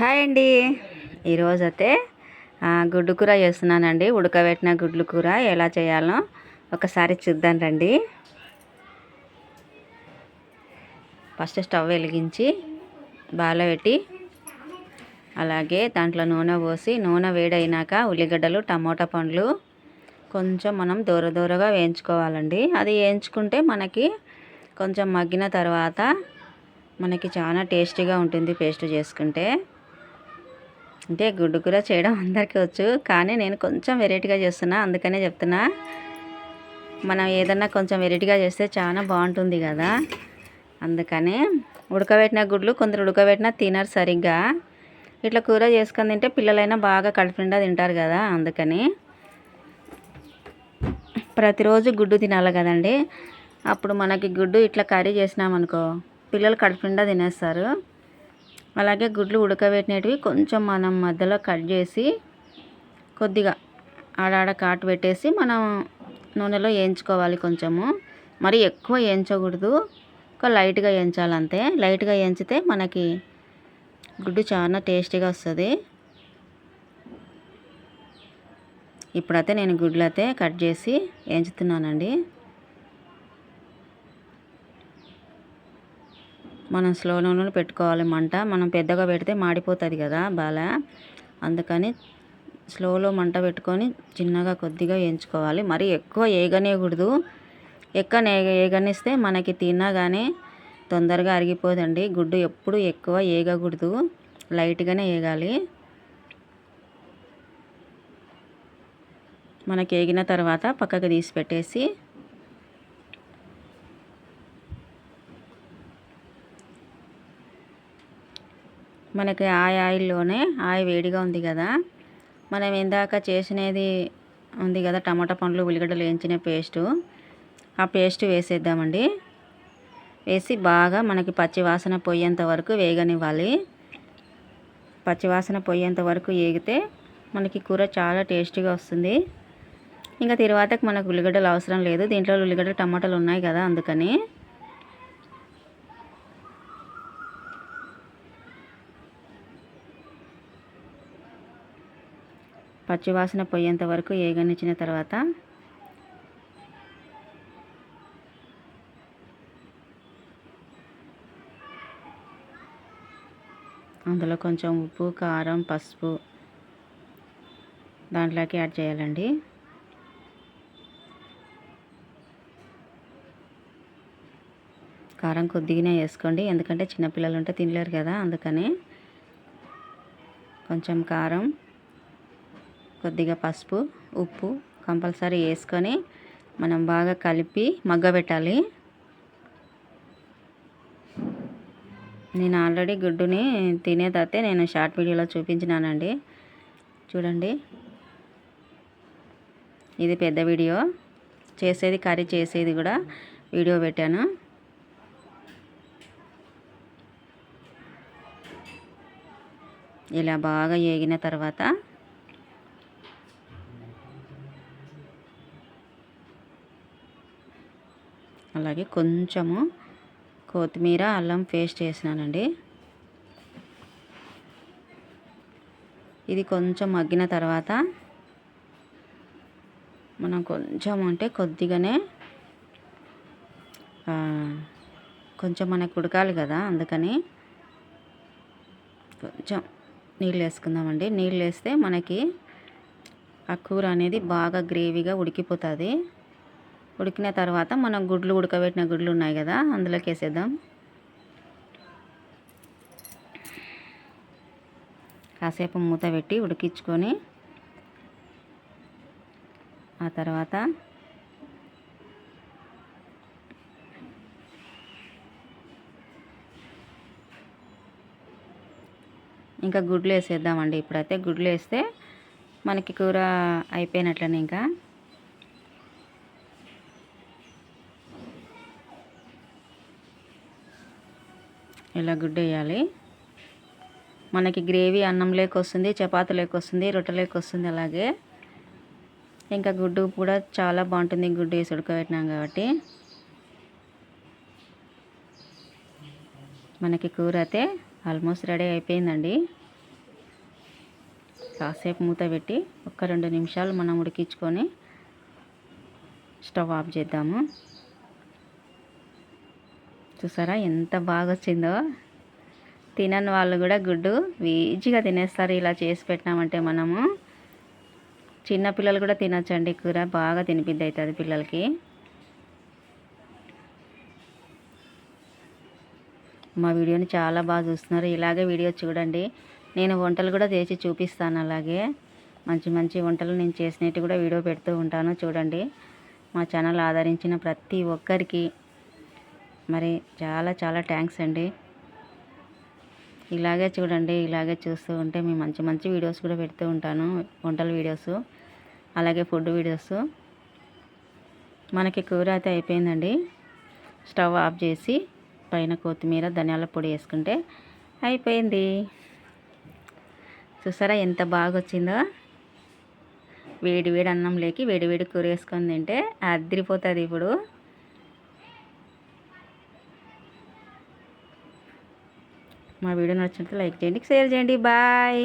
Hi అండి. ఈరోజు అయితే గుడ్డు కూర చేస్తున్నానండి. ఉడకబెట్టిన గుడ్లు కూర ఎలా చేయాలో ఒకసారి చూద్దాం రండి. ఫస్ట్ స్టవ్ వెలిగించి బాల పెట్టి అలాగే దాంట్లో నూనె పోసి నూనె వేడైనాక ఉల్లిగడ్డలు టమోటా పండ్లు కొంచెం మనం దూర దూరగా వేయించుకోవాలండి. అది వేయించుకుంటే మనకి కొంచెం మగ్గిన తర్వాత మనకి చాలా టేస్టీగా ఉంటుంది పేస్ట్ చేసుకుంటే. అంటే గుడ్డు కూర చేయడం అందరికీ వచ్చు కానీ నేను కొంచెం వెరైటీగా చేస్తున్నా అందుకనే చెప్తున్నా. మనం ఏదన్నా కొంచెం వెరైటీగా చేస్తే చాలా బాగుంటుంది కదా. అందుకని ఉడకబెట్టిన గుడ్లు కొందరు ఉడకబెట్టిన తినరు సరిగ్గా. ఇట్లా కూర చేసుకొని తింటే పిల్లలైనా బాగా కడుపునిండా తింటారు కదా అందుకని. ప్రతిరోజు గుడ్డు తినాలి కదండి. అప్పుడు మనకి గుడ్డు ఇట్లా కర్రీ చేసినామనుకో పిల్లలు కడుపుండా తినేస్తారు. అలాగే గుడ్లు ఉడకబెట్టినవి కొంచెం మనం మధ్యలో కట్ చేసి కొద్దిగా ఆడాడ కాటు పెట్టేసి మనం నూనెలో వేయించుకోవాలి కొంచెము. మరి ఎక్కువ వేయించకూడదు. ఒక లైట్గా వేయించాలంతే. లైట్గా వేయించితే మనకి గుడ్డు చాలా టేస్టీగా వస్తుంది. ఇప్పుడైతే నేను గుడ్లు అయితే కట్ చేసి వేయించుతున్నానండి. మనం స్లో పెట్టుకోవాలి మంట. మనం పెద్దగా పెడితే మాడిపోతుంది కదా బాగా అందుకని స్లోలో మంట పెట్టుకొని చిన్నగా కొద్దిగా వేయించుకోవాలి. మరి ఎక్కువ వేగనేయకూడదు ఎక్కువ వేగనిస్తే మనకి తిన్నా కానీ తొందరగా అరిగిపోదండి. గుడ్డు ఎప్పుడు ఎక్కువ ఏగకూడదు. లైట్గానే ఏగాలి. మనకి వేగిన తర్వాత పక్కకు తీసి పెట్టేసి మనకి ఆ ఆయిల్లోనే ఆయి వేడిగా ఉంది కదా. మనం ఇందాక చేసినది ఉంది కదా టమాటా పండ్లు ఉల్లిగడ్డలు వేయించిన పేస్టు. ఆ పేస్ట్ వేసేద్దామండి. వేసి బాగా మనకి పచ్చివాసన పోయేంత వరకు వేగనివ్వాలి. పచ్చివాసన పోయేంత వరకు వేగితే మనకి కూర చాలా టేస్టీగా వస్తుంది. ఇంకా తర్వాతకి మనకు ఉల్లిగడ్డలు అవసరం లేదు. దీంట్లో ఉల్లిగడ్డలు టమాటాలు ఉన్నాయి కదా అందుకని. పచ్చివాసన పోయేంత వరకు ఏగనిచ్చిన తర్వాత అందులో కొంచెం ఉప్పు కారం పసుపు దాంట్లోకి యాడ్ చేయాలండి. కారం కొద్దిగానే వేసుకోండి. ఎందుకంటే చిన్నపిల్లలు ఉంటే తినలేరు కదా అందుకని కొంచెం కారం కొద్దిగా పసుపు ఉప్పు కంపల్సరీ వేసుకొని మనం బాగా కలిపి మగ్గబెట్టాలి. నేను ఆల్రెడీ గుడ్డుని తినేదైతే నేను షార్ట్ వీడియోలో చూపించినానండి. చూడండి. ఇది పెద్ద వీడియో. చేసేది కర్రీ చేసేది కూడా వీడియో పెట్టాను. ఇలా బాగా ఏగిన తర్వాత అలాగే కొంచెము కొత్తిమీర అల్లం పేస్ట్ వేసినానండి ఇది కొంచెం మగ్గిన తర్వాత మనం కొంచెం అంటే కొద్దిగానే కొంచెం మనకు ఉడకాలి కదా అందుకని కొంచెం నీళ్ళు వేసుకుందామండి. నీళ్ళు వేస్తే మనకి ఆ కూర అనేది బాగా గ్రేవీగా ఉడికిపోతుంది. ఉడికిన తర్వాత మనం గుడ్లు ఉడకబెట్టిన గుడ్లు ఉన్నాయి కదా అందులోకి వేసేద్దాం. కాసేపు మూత పెట్టి ఉడికించుకొని ఆ తర్వాత ఇంకా గుడ్లు వేసేద్దామండి. ఇప్పుడైతే గుడ్లు వేస్తే మనకి కూర అయిపోయినట్లనే ఇంకా. ఇలా గుడ్డు వేయాలి మనకి గ్రేవీ అన్నం లేక వస్తుంది చపాతీ లేక వస్తుంది రొట్టె లేక వస్తుంది అలాగే. ఇంకా గుడ్డు కూడా చాలా బాగుంటుంది గుడ్డు వేసి ఉడకబెట్టినాం కాబట్టి. మనకి కూర అయితే ఆల్మోస్ట్ రెడీ అయిపోయిందండి. కాసేపు మూత పెట్టి ఒక్క రెండు నిమిషాలు మనం ఉడికించుకొని స్టవ్ ఆఫ్ చేద్దాము. చూసారా? ఎంత బాగా వచ్చిందో తినని వాళ్ళు కూడా గుడ్డు ఈజీగా తినేస్తారు. ఇలా చేసి పెట్టినామంటే మనము. చిన్నపిల్లలు కూడా తినచ్చండి. కూర బాగా తినిపిద్ది అవుతుంది పిల్లలకి. మా వీడియోని చాలా బాగా చూస్తున్నారు. ఇలాగే వీడియో చూడండి. నేను వంటలు కూడా చేసి చూపిస్తాను అలాగే. మంచి మంచి వంటలు నేను చేసినట్టు కూడా వీడియో పెడుతూ ఉంటాను. చూడండి. మా ఛానల్ ఆదరించిన ప్రతి ఒక్కరికి మరి చాలా చాలా థ్యాంక్స్ అండి. ఇలాగే చూడండి ఇలాగే చూస్తూ ఉంటే మేము మంచి మంచి వీడియోస్ కూడా పెడుతూ ఉంటాను. వంటల వీడియోస్ అలాగే ఫుడ్ వీడియోస్ మనకి కూర అయితే అయిపోయిందండి. స్టవ్ ఆఫ్ చేసి పైన కొత్తిమీర ధనియాల పొడి వేసుకుంటే అయిపోయింది. చూసారా ఎంత బాగా వచ్చిందో వేడి వేడి అన్నం లేకి వేడి వేడి కూర వేసుకొని తింటే అదిరిపోతుంది ఇప్పుడు. మా వీడియో నచ్చినట్టు లైక్ చేయండి షేర్ చేయండి. బాయ్.